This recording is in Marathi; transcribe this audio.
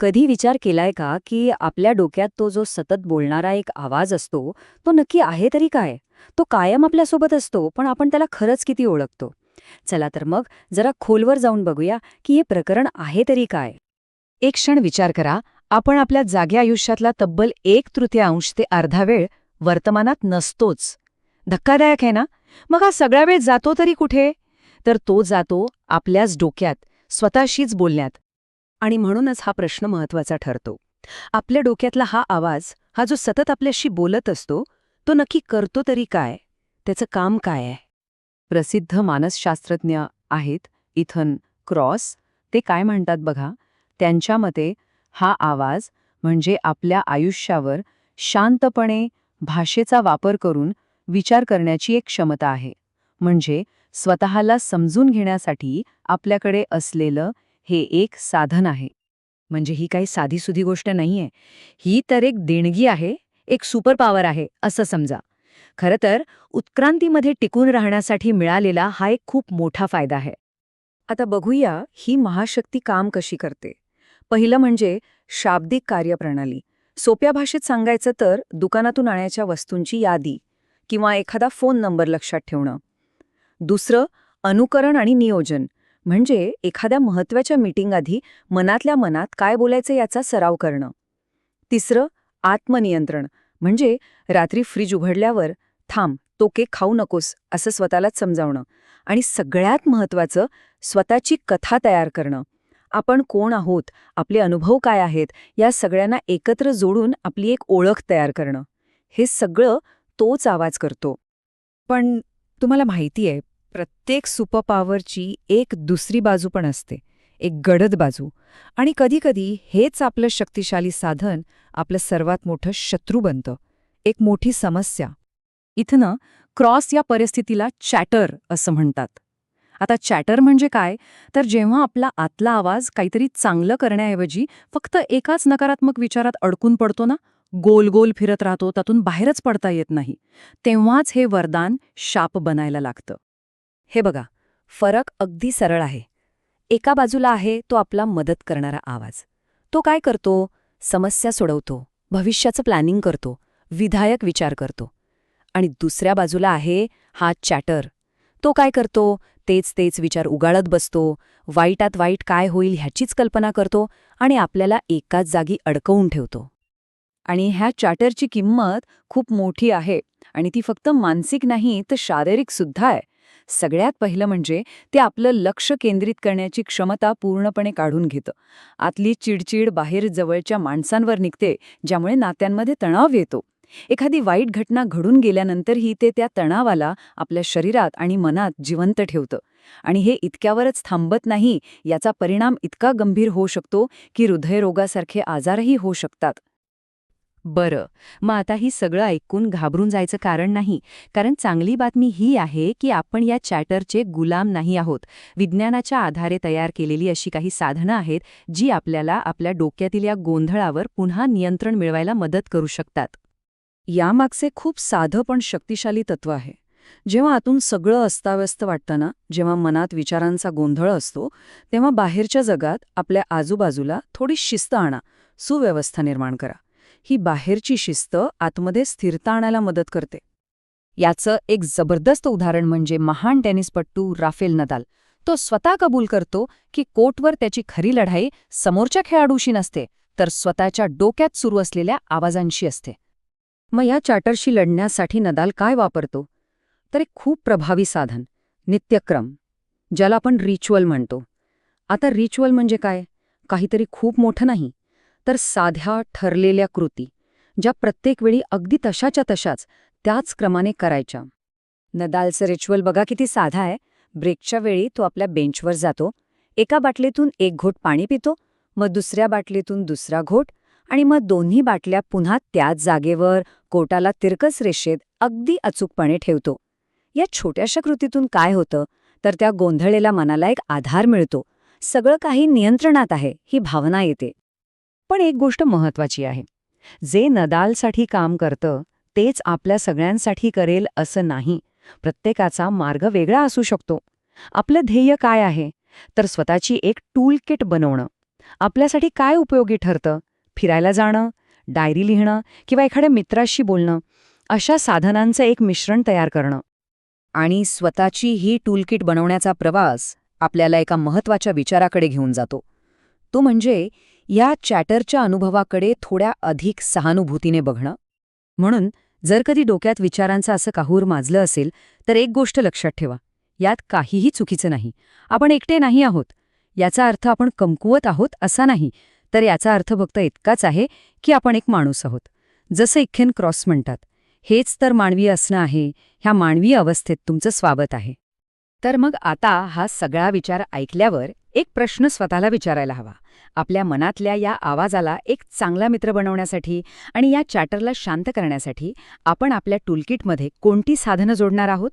कधी विचार केलाय का की आपल्या डोक्यात तो जो सतत बोलणारा एक आवाज असतो तो नक्की आहे तरी काय? तो कायम आपल्यासोबत असतो पण आपण त्याला खरंच किती ओळखतो? चला तर मग जरा खोलवर जाऊन बघूया की हे प्रकरण आहे तरी काय. एक क्षण विचार करा आपण आपल्या जाग्या आयुष्यातला तब्बल एक तृतीयांश ते अर्धा वेळ वर्तमानात नसतोच. धक्कादायक आहे ना? मग हा सगळा वेळ जातो तरी कुठे? तर तो जातो आपल्याच डोक्यात स्वतःशीच बोलण्यात. आणि म्हणूनच हा प्रश्न महत्त्वाचा ठरतो. आपल्या डोक्यातला हा आवाज हा जो सतत आपल्याशी बोलत असतो तो नक्की करतो तरी काय? त्याचं काम काय आहे? प्रसिद्ध मानसशास्त्रज्ञ आहेत इथन क्रॉस. ते काय म्हणतात बघा? त्यांच्या मते हा आवाज म्हणजे आपल्या आयुष्यावर शांतपणे भाषेचा वापर करून विचार करण्याची एक क्षमता आहे. म्हणजे स्वतःला समजून घेण्यासाठी आपल्याकडे असलेलं हे एक साधन आहे. म्हणजे ही काही साधीसुधी गोष्ट नाहीये. ही तर एक देणगी आहे एक सुपर पॉवर आहे असं समजा. खरं तर उत्क्रांतीमध्ये टिकून राहण्यासाठी मिळालेला हा एक खूप मोठा फायदा आहे. आता बघूया ही महाशक्ती काम कशी करते. पहिलं म्हणजे शाब्दिक कार्यप्रणाली. सोप्या भाषेत सांगायचं तर दुकानातून आणायच्या वस्तूंची यादी किंवा एखादा फोन नंबर लक्षात ठेवणं. दुसरं अनुकरण आणि नियोजन. म्हणजे एखाद्या महत्त्वाच्या मीटिंगआधी मनातल्या मनात काय बोलायचं याचा सराव करणं. तिसरं आत्मनियंत्रण. म्हणजे रात्री फ्रीज उघडल्यावर थांब तो केक खाऊ नकोस असं स्वतःलाच समजावणं. आणि सगळ्यात महत्त्वाचं स्वतःची कथा तयार करणं. आपण कोण आहोत आपले अनुभव काय आहेत या सगळ्यांना एकत्र जोडून आपली एक ओळख तयार करणं. हे सगळं तोच आवाज करतो. पण तुम्हाला माहिती आहे प्रत्येक सुपरपॉवरची एक दुसरी बाजू पण असते एक गडद बाजू. आणि कधीकधी हेच आपलं शक्तिशाली साधन आपलं सर्वात मोठं शत्रू बनतं एक मोठी समस्या. इथनं क्रॉस या परिस्थितीला चॅटर असं म्हणतात. आता चॅटर म्हणजे काय? तर जेव्हा आपला आतला आवाज काहीतरी चांगलं करण्याऐवजी फक्त एकाच नकारात्मक विचारात अडकून पडतो ना गोल गोल फिरत राहतो त्यातून बाहेरच पडता येत नाही तेव्हाच हे वरदान शाप बनायला लागतं. हे बघा फरक अगदी सरळ आहे. एका बाजूला आहे तो आपला मदत करणारा आवाज. तो काय करतो? समस्या सोडवतो भविष्याचं प्लॅनिंग करतो विधायक विचार करतो. आणि दुसऱ्या बाजूला आहे हा चॅटर. तो काय करतो? तेच तेच विचार उगाळत बसतो वाईटात वाईट काय होईल ह्याचीच कल्पना करतो आणि आपल्याला एकाच जागी अडकवून ठेवतो. आणि ह्या चॅटरची किंमत खूप मोठी आहे आणि ती फक्त मानसिक नाही तर शारीरिक सुद्धा आहे. सगळ्यात पहिलं म्हणजे ते आपलं लक्ष केंद्रित करण्याची क्षमता पूर्णपणे काढून घेतं. आतली चिडचिड बाहेर जवळच्या माणसांवर निघते ज्यामुळे नात्यांमध्ये तणाव येतो. एखादी वाईट घटना घडून गेल्यानंतरही ते त्या तणावाला आपल्या शरीरात आणि मनात जिवंत ठेवतं. आणि हे इतक्यावरच थांबत नाही याचा परिणाम इतका गंभीर होऊ शकतो की हृदयरोगासारखे आजारही होऊ शकतात. बरं. मग आता ही सगळं ऐकून घाबरून जायचं कारण नाही. कारण चांगली बातमी ही आहे की आपण या चॅटरचे गुलाम नाही आहोत. विज्ञानाच्या आधारे तयार केलेली अशी काही साधनं आहेत जी आपल्याला आपल्या डोक्यातील या गोंधळावर पुन्हा नियंत्रण मिळवायला मदत करू शकतात. यामागचे खूप साधं पण शक्तिशाली तत्व आहे. जेव्हा आतून सगळं अस्ताव्यस्त वाटतं ना जेव्हा मनात विचारांचा गोंधळ असतो तेव्हा बाहेरच्या जगात आपल्या आजूबाजूला थोडी शिस्त आणा. सुव्यवस्था निर्माण करा. ही बाहेरची शिस्त आतमध्ये स्थिरता आणायला मदत करते. याचं एक जबरदस्त उदाहरण म्हणजे महान टेनिसपट्टू राफेल नदाल. तो स्वतः कबूल करतो की कोर्टवर त्याची खरी लढाई समोरच्या खेळाडूशी नसते तर स्वतःच्या डोक्यात सुरू असलेल्या आवाजांशी असते. मग या चार्टरशी लढण्यासाठी नदाल काय वापरतो? तर एक खूप प्रभावी साधन नित्यक्रम ज्याला आपण रिच्युअल म्हणतो. आता रिच्युअल म्हणजे काय? काहीतरी खूप मोठं नाही. तर साध्या ठरलेल्या कृती ज्या प्रत्येक वेळी अगदी तशाच्या तशाच त्याच क्रमाने करायच्या. नदालचं रिच्युअल बघा किती साधा आहे. ब्रेकच्या वेळी तो आपल्या बेंचवर जातो. एका बाटलीतून एक घोट पाणी पितो मग दुसऱ्या बाटलीतून दुसरा घोट आणि मग दोन्ही बाटल्या पुन्हा त्याच जागेवर कोटाला तिरकस रेषेत अगदी अचूकपणे ठेवतो. या छोट्याशा कृतीतून काय होतं? तर त्या गोंधळलेल्या मनाला एक आधार मिळतो. सगळं काही नियंत्रणात आहे ही भावना येते. पण एक गोष्ट महत्वाची आहे. जे नदालसाठी काम करतं तेच आपल्या सगळ्यांसाठी करेल असं नाही. प्रत्येकाचा मार्ग वेगळा असू शकतो. आपलं ध्येय काय आहे? तर स्वतःची एक टूल किट बनवणं. आपल्यासाठी काय उपयोगी ठरतं? फिरायला जाणं डायरी लिहिणं किंवा एखाद्या मित्राशी बोलणं अशा साधनांचं एक मिश्रण तयार करणं. आणि स्वतःची ही टूलकिट बनवण्याचा प्रवास आपल्याला एका महत्त्वाच्या विचाराकडे घेऊन जातो. तो म्हणजे या चॅटरच्या अनुभवाकडे थोड्या अधिक सहानुभूतीने बघणं. म्हणून जर कधी डोक्यात विचारांचं असं काहूर माजलं असेल तर एक गोष्ट लक्षात ठेवा. यात काहीही चुकीचं नाही. आपण एकटे नाही आहोत. याचा अर्थ आपण कमकुवत आहोत असा नाही. तर याचा अर्थ फक्त इतकाच आहे की आपण एक माणूस आहोत. जसं इखेन क्रॉस म्हणतात हेच तर मानवी असणं आहे. ह्या मानवी अवस्थेत तुमचं स्वागत आहे. तर मग आता हा सगळा विचार ऐकल्यावर एक प्रश्न स्वतःला विचारायला हवा. आपल्या मनातल्या या आवाजाला एक चांगला मित्र बनवण्यासाठी आणि या चॅटरला शांत करण्यासाठी आपण आपल्या टूलकिटमध्ये कोणती साधनं जोडणार आहोत?